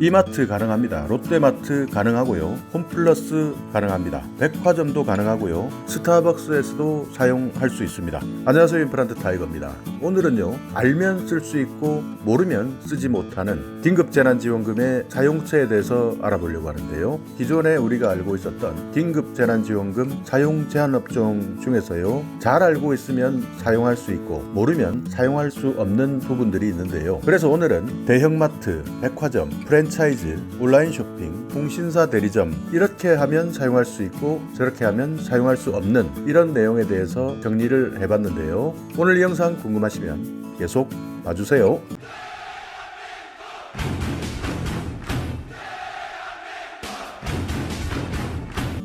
이마트 가능합니다. 롯데마트 가능하고요. 홈플러스 가능합니다. 백화점도 가능하고요. 스타벅스에서도 사용할 수 있습니다. 안녕하세요. 임플란트 타이거입니다. 오늘은요. 알면 쓸 수 있고 모르면 쓰지 못하는 긴급재난지원금의 사용처에 대해서 알아보려고 하는데요. 기존에 우리가 알고 있었던 긴급재난지원금 사용 제한 업종 중에서요. 잘 알고 있으면 사용할 수 있고 모르면 사용할 수 없는 부분들이 있는데요. 그래서 오늘은 대형마트, 백화점, 프랜차이즈, 온라인 쇼핑, 통신사 대리점 이렇게 하면 사용할 수 있고 저렇게 하면 사용할 수 없는 이런 내용에 대해서 정리를 해봤는데요. 오늘 이 영상 궁금하시면 계속 봐주세요.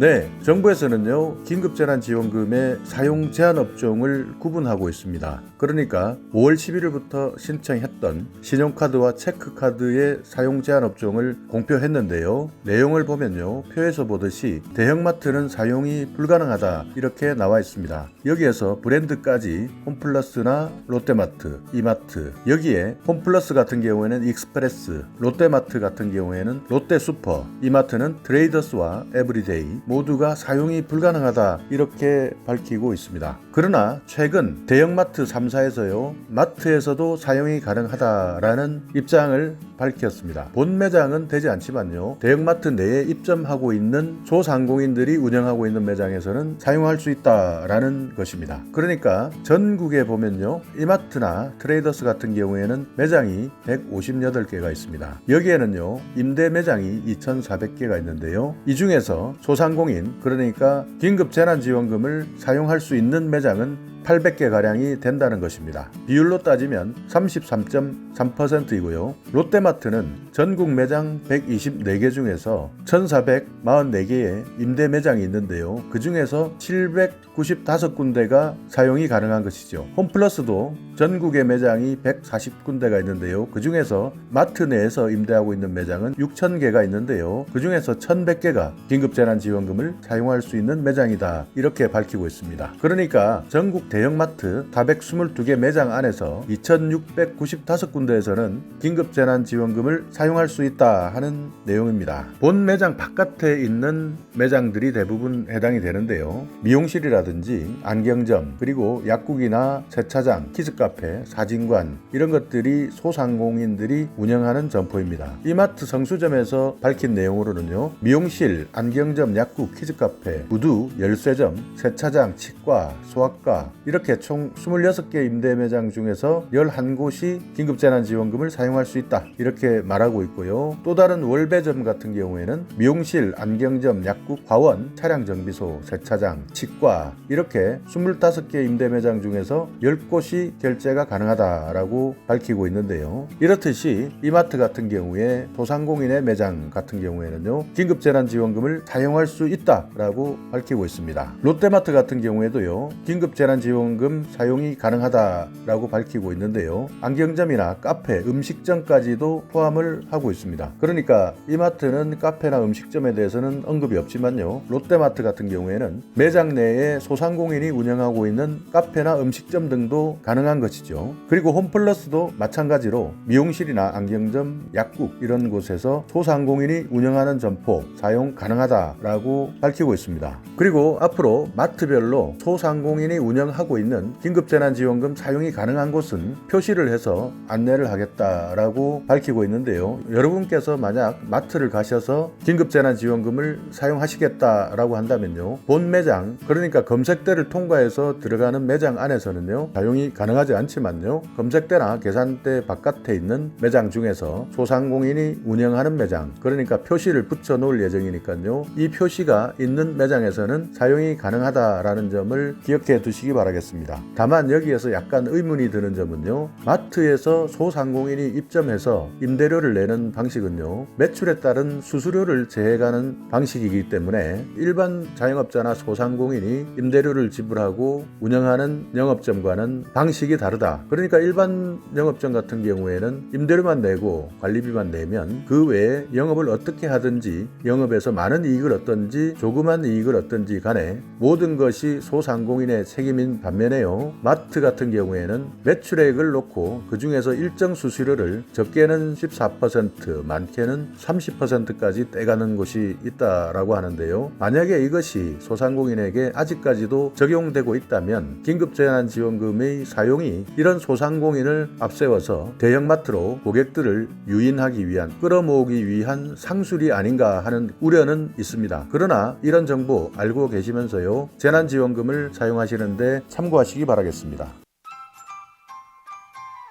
네, 정부에서는요, 긴급재난지원금의 사용 제한 업종을 구분하고 있습니다. 그러니까 5월 11일부터 신청했던 신용카드와 체크카드의 사용 제한 업종을 공표했는데요. 내용을 보면요, 표에서 보듯이 대형마트는 사용이 불가능하다 이렇게 나와 있습니다. 여기에서 브랜드까지 홈플러스나 롯데마트, 이마트, 여기에 홈플러스 같은 경우에는 익스프레스, 롯데마트 같은 경우에는 롯데슈퍼, 이마트는 트레이더스와 에브리데이 모두가 사용이 불가능하다 이렇게 밝히고 있습니다. 그러나 최근 대형마트 3사에서요 마트에서도 사용이 가능하다라는 입장을 밝혔습니다. 본 매장은 되지 않지만요 대형마트 내에 입점하고 있는 소상공인들이 운영하고 있는 매장에서는 사용할 수 있다라는 것입니다. 그러니까 전국에 보면요 이마트나 트레이더스 같은 경우에는 매장이 158개가 있습니다. 여기에는요 임대 매장이 2,400개가 있는데요 이 중에서 소상공인 그러니까 긴급 재난지원금을 사용할 수 있는 매장 은 800개 가량이 된다는 것입니다. 비율로 따지면 33.3%이고요. 롯데마트는 전국 매장 124개 중에서 1,444개의 임대 매장이 있는데요. 그 중에서 795군데가 사용이 가능한 것이죠. 홈플러스도 전국의 매장이 140군데가 있는데요. 그 중에서 마트 내에서 임대하고 있는 매장은 6,000개가 있는데요. 그 중에서 1,100개가 긴급재난지원금을 사용할 수 있는 매장이다. 이렇게 밝히고 있습니다. 그러니까 전국 대형마트 422개 매장 안에서 2,695군데에서는 긴급재난지원금을 사용할 수 있다 하는 내용입니다. 본 매장 바깥에 있는 매장들이 대부분 해당이 되는데요. 미용실이라든지 안경점 그리고 약국이나 세차장, 키즈카 페, 사진관 이런 것들이 소상공인들이 운영하는 점포입니다. 이마트 성수점에서 밝힌 내용으로는요. 미용실, 안경점, 약국, 키즈카페, 구두, 열쇠점, 세차장, 치과, 소아과 이렇게 총 26개 임대 매장 중에서 11곳이 긴급재난지원금을 사용할 수 있다. 이렇게 말하고 있고요. 또 다른 월배점 같은 경우에는 미용실, 안경점, 약국, 과원, 차량정비소, 세차장, 치과 이렇게 25개 임대 매장 중에서 10곳이 결 제가 가능하다라고 밝히고 있는데요. 이렇듯이 이마트 같은 경우에 소상공인의 매장 같은 경우에는요. 긴급재난지원금을 사용할 수 있다라고 밝히고 있습니다. 롯데마트 같은 경우에도요. 긴급재난지원금 사용이 가능하다라고 밝히고 있는데요. 안경점이나 카페, 음식점까지도 포함을 하고 있습니다. 그러니까 이마트는 카페나 음식점에 대해서는 언급이 없지만요. 롯데마트 같은 경우에는 매장 내에 소상공인이 운영하고 있는 카페나 음식점 등도 가능한 것 이죠. 그리고 홈플러스도 마찬가지로 미용실이나 안경점, 약국 이런 곳에서 소상공인이 운영하는 점포 사용 가능하다라고 밝히고 있습니다. 그리고 앞으로 마트별로 소상공인이 운영하고 있는 긴급재난지원금 사용이 가능한 곳은 표시를 해서 안내를 하겠다라고 밝히고 있는데요. 여러분께서 만약 마트를 가셔서 긴급재난지원금을 사용하시겠다라고 한다면요. 본 매장, 그러니까 검색대를 통과해서 들어가는 매장 안에서는요. 사용이 가능하지 않지만요. 검색대나 계산대 바깥에 있는 매장 중에서 소상공인이 운영하는 매장, 그러니까 표시를 붙여 놓을 예정이니까요. 이 표시가 있는 매장에서는 사용이 가능하다라는 점을 기억해 두시기 바라겠습니다. 다만 여기에서 약간 의문이 드는 점은요. 마트에서 소상공인이 입점해서 임대료를 내는 방식은요. 매출에 따른 수수료를 제해가는 방식이기 때문에 일반 자영업자나 소상공인이 임대료를 지불하고 운영하는 영업점과는 방식이 다르다. 그러니까 일반 영업점 같은 경우에는 임대료만 내고 관리비만 내면 그 외에 영업을 어떻게 하든지 영업에서 많은 이익을 얻든지 조그만 이익을 얻든지 간에 모든 것이 소상공인의 책임인 반면에요. 마트 같은 경우에는 매출액을 놓고 그 중에서 일정 수수료를 적게는 14% 많게는 30%까지 떼가는 곳이 있다라고 하는데요. 만약에 이것이 소상공인에게 아직까지도 적용되고 있다면 긴급재난지원금의 사용 이 이런 소상공인을 앞세워서 대형마트로 고객들을 유인하기 위한 끌어모으기 위한 상술이 아닌가 하는 우려는 있습니다. 그러나 이런 정보 알고 계시면서요. 재난지원금을 사용하시는데 참고하시기 바라겠습니다.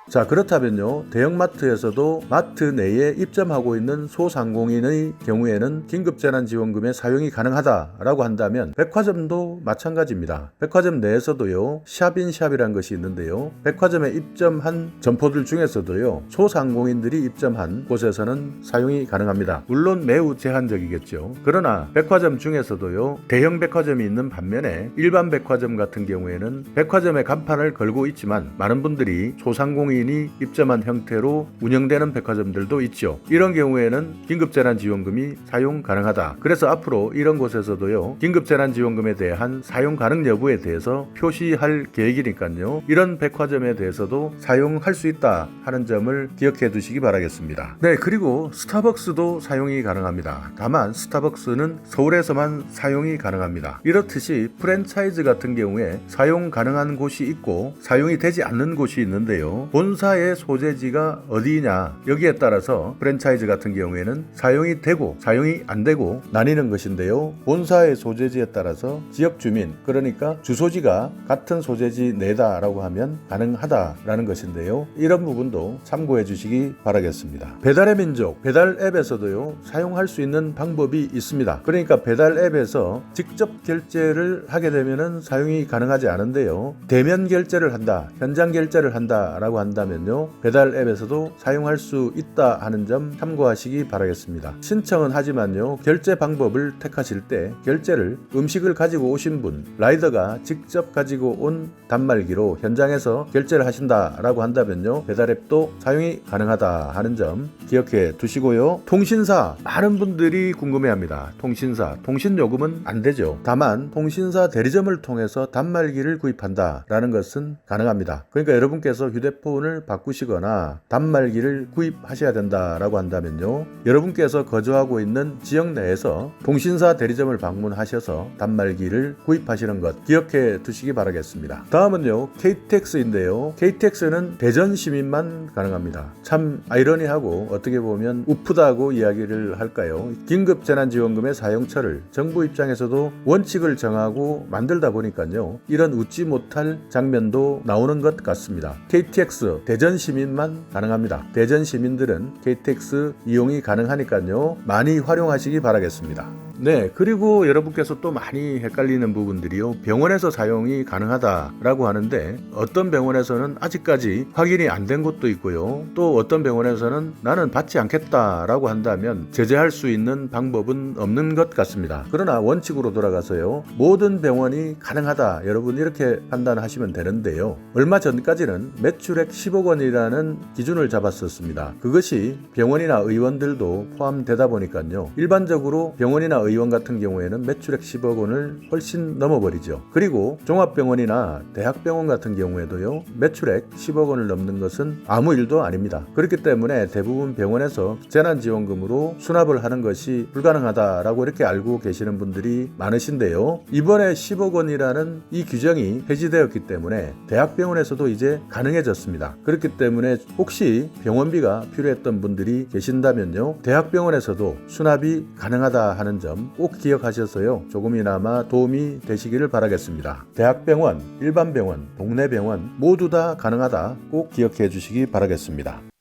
자 그렇다면요. 대형마트에서도 마트 내에 입점하고 있는 소상공인의 경우에는 긴급재난지원금의 사용이 가능하다라고 한다면 백화점도 마찬가지입니다. 백화점 내에서도요. 샵인샵이라는 것이 있는데요. 백화점에 입점한 점포들 중에서도요. 소상공인들이 입점한 곳에서는 사용이 가능합니다. 물론 매우 제한적이겠죠. 그러나 백화점 중에서도요. 대형 백화점이 있는 반면에 일반 백화점 같은 경우에는 백화점에 간판을 걸고 있지만 많은 분들이 소상공인 공인이 입점한 형태로 운영되는 백화점들도 있죠. 이런 경우에는 긴급재난지원금이 사용 가능하다. 그래서 앞으로 이런 곳에서도요. 긴급재난지원금에 대한 사용 가능 여부에 대해서 표시할 계획이니까요. 이런 백화점에 대해서도 사용할 수 있다 하는 점을 기억해 두시기 바라겠습니다. 네, 그리고 스타벅스도 사용이 가능합니다. 다만 스타벅스는 서울에서만 사용이 가능합니다. 이렇듯이 프랜차이즈 같은 경우에 사용 가능한 곳이 있고 사용이 되지 않는 곳이 있는데요. 본 사의 소재지가 어디냐 여기에 따라서 프랜차이즈 같은 경우에는 사용이 되고 사용이 안 되고 나뉘는 것인데요. 본사의 소재지에 따라서 지역 주민 그러니까 주소지가 같은 소재지 내다라고 하면 가능하다라는 것인데요. 이런 부분도 참고해 주시기 바라겠습니다. 배달의 민족 배달 앱에서도요 사용할 수 있는 방법이 있습니다. 그러니까 배달 앱에서 직접 결제를 하게 되면은 사용이 가능하지 않은데요. 대면 결제를 한다, 현장 결제를 한다라고 한다. 한다면요 배달 앱에서도 사용할 수 있다 하는 점 참고하시기 바라겠습니다. 신청은 하지만요 결제 방법을 택하실 때 결제를 음식을 가지고 오신 분 라이더가 직접 가지고 온 단말기로 현장에서 결제를 하신다라고 한다면요 배달 앱도 사용이 가능하다 하는 점 기억해 두시고요 통신사 많은 분들이 궁금해합니다. 통신사 통신 요금은 안 되죠. 다만 통신사 대리점을 통해서 단말기를 구입한다라는 것은 가능합니다. 그러니까 여러분께서 휴대폰을 핸드폰을 바꾸시거나 단말기를 구입하셔야 된다라고 한다면요. 여러분께서 거주하고 있는 지역 내에서 통신사 대리점을 방문하셔서 단말기를 구입하시는 것 기억해 두시기 바라겠습니다. 다음은요. KTX인데요. KTX는 대전 시민만 가능합니다. 참 아이러니하고 어떻게 보면 우프다고 이야기를 할까요? 긴급 재난지원금의 사용처를 정부 입장에서도 원칙을 정하고 만들다 보니까요. 이런 웃지 못할 장면도 나오는 것 같습니다. KTX 대전 시민만 가능합니다. 대전 시민들은 KTX 이용이 가능하니까요. 많이 활용하시기 바라겠습니다. 네, 그리고 여러분께서 또 많이 헷갈리는 부분들이요. 병원에서 사용이 가능하다라고 하는데 어떤 병원에서는 아직까지 확인이 안된 곳도 있고요. 또 어떤 병원에서는 나는 받지 않겠다라고 한다면 제재할 수 있는 방법은 없는 것 같습니다. 그러나 원칙으로 돌아가서요. 모든 병원이 가능하다. 여러분 이렇게 판단하시면 되는데요. 얼마 전까지는 매출액 10억 원이라는 기준을 잡았었습니다. 그것이 병원이나 의원들도 포함되다 보니까요. 일반적으로 병원이나 의원 같은 경우에는 매출액 10억 원을 훨씬 넘어버리죠. 그리고 종합병원이나 대학병원 같은 경우에도요. 매출액 10억 원을 넘는 것은 아무 일도 아닙니다. 그렇기 때문에 대부분 병원에서 재난지원금으로 수납을 하는 것이 불가능하다라고 이렇게 알고 계시는 분들이 많으신데요. 이번에 10억 원이라는 이 규정이 해지되었기 때문에 대학병원에서도 이제 가능해졌습니다. 그렇기 때문에 혹시 병원비가 필요했던 분들이 계신다면요. 대학병원에서도 수납이 가능하다 하는 점꼭 기억하셔서요. 조금이나마 도움이 되시기를 바라겠습니다. 대학병원, 일반병원, 동네병원 모두 다 가능하다 꼭 기억해 주시기 바라겠습니다.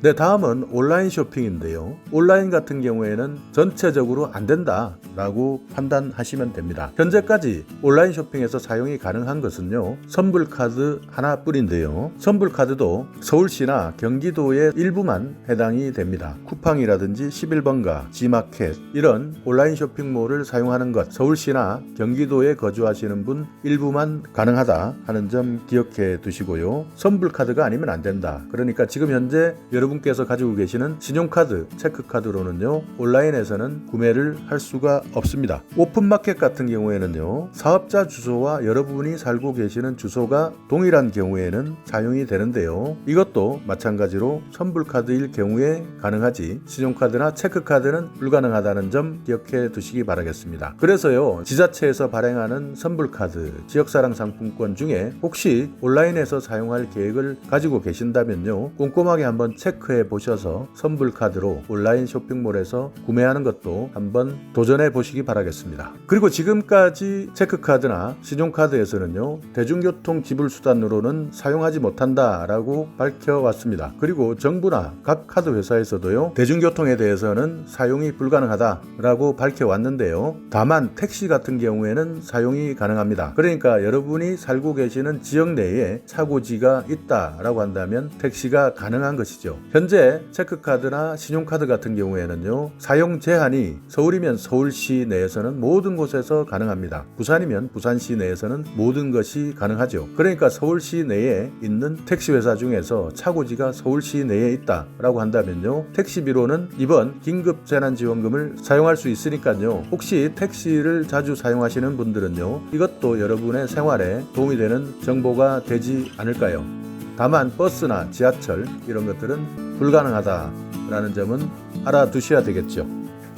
네, 다음은 온라인 쇼핑인데요. 온라인 같은 경우에는 전체적으로 안 된다 라고 판단하시면 됩니다. 현재까지 온라인 쇼핑에서 사용이 가능한 것은요. 선불카드 하나뿐인데요. 선불카드도 서울시나 경기도의 일부만 해당이 됩니다. 쿠팡이라든지 11번가, G마켓 이런 온라인 쇼핑몰을 사용하는 것 서울시나 경기도에 거주하시는 분 일부만 가능하다 하는 점 기억해 두시고요. 선불카드가 아니면 안 된다. 그러니까 지금 현재 여러 분께서 가지고 계시는 신용카드, 체크카드로는요. 온라인에서는 구매를 할 수가 없습니다. 오픈마켓 같은 경우에는요. 사업자 주소와 여러분이 살고 계시는 주소가 동일한 경우에는 사용이 되는데요. 이것도 마찬가지로 선불카드일 경우에 가능하지 신용카드나 체크카드는 불가능하다는 점 기억해 두시기 바라겠습니다. 그래서요. 지자체에서 발행하는 선불카드, 지역사랑 상품권 중에 혹시 온라인에서 사용할 계획을 가지고 계신다면요. 꼼꼼하게 한번 체크 해 보셔서 선불 카드로 온라인 쇼핑몰에서 구매하는 것도 한번 도전해 보시기 바라겠습니다. 그리고 지금까지 체크카드나 신용카드에서는요. 대중교통 지불 수단으로는 사용하지 못한다라고 밝혀왔습니다. 그리고 정부나 각 카드 회사에서도요. 대중교통에 대해서는 사용이 불가능하다라고 밝혀왔는데요. 다만 택시 같은 경우에는 사용이 가능합니다. 그러니까 여러분이 살고 계시는 지역 내에 차고지가 있다라고 한다면 택시가 가능한 것이죠. 현재 체크카드나 신용카드 같은 경우에는요. 사용 제한이 서울이면 서울시 내에서는 모든 곳에서 가능합니다. 부산이면 부산시 내에서는 모든 것이 가능하죠. 그러니까 서울시 내에 있는 택시 회사 중에서 차고지가 서울시 내에 있다라고 한다면요. 택시비로는 이번 긴급 재난지원금을 사용할 수 있으니까요. 혹시 택시를 자주 사용하시는 분들은요. 이것도 여러분의 생활에 도움이 되는 정보가 되지 않을까요? 다만 버스나 지하철 이런 것들은 불가능하다라는 점은 알아두셔야 되겠죠.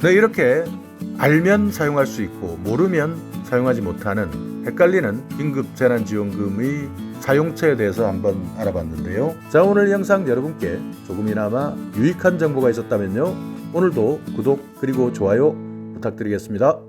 네, 이렇게 알면 사용할 수 있고 모르면 사용하지 못하는 헷갈리는 긴급 재난지원금의 사용처에 대해서 한번 알아봤는데요. 자, 오늘 영상 여러분께 조금이나마 유익한 정보가 있었다면요. 오늘도 구독 그리고 좋아요 부탁드리겠습니다.